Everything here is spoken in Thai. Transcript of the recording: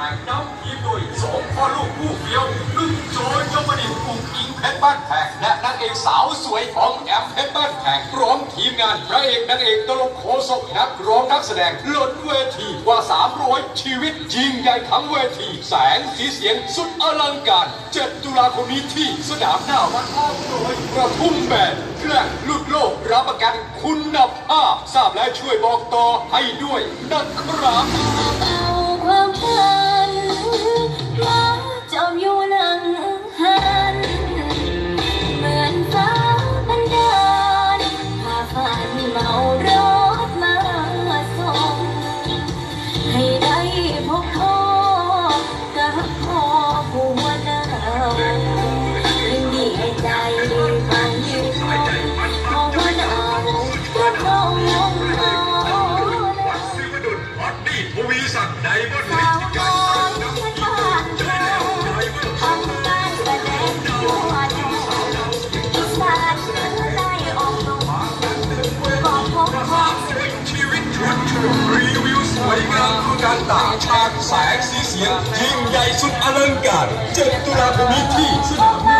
ห่งน้ำทีมโดยสองพ่อลูกคู่เฟี้ยวนุ่มโจยยมนินทร์กลุ่มอิงเพชรบ้านแพงและนางเอกสาวสวยของแอมเพชรบ้านแพงพร้อมทีมงานพระเอกนางเอกตลกโคศกนักร้องนักแสดงล้นเวทีกว่า 300 ชีวิตยิงใหญ่ทั้งเวที แสงสีเสียงสุดอลังการ 7 ตุลาคมนี้ที่สนามหน้าวัดอ้อมน้อยกระทุ่มแบนแกละลุดโลกรับประกันคุณภาพทราบและช่วยบอกต่อให้ด้วยนะครับ การต่างชาติแสงสีเสียงยิ่งใหญ่สุดอลังการ 7 ตุลาคมนี้ที่สนาม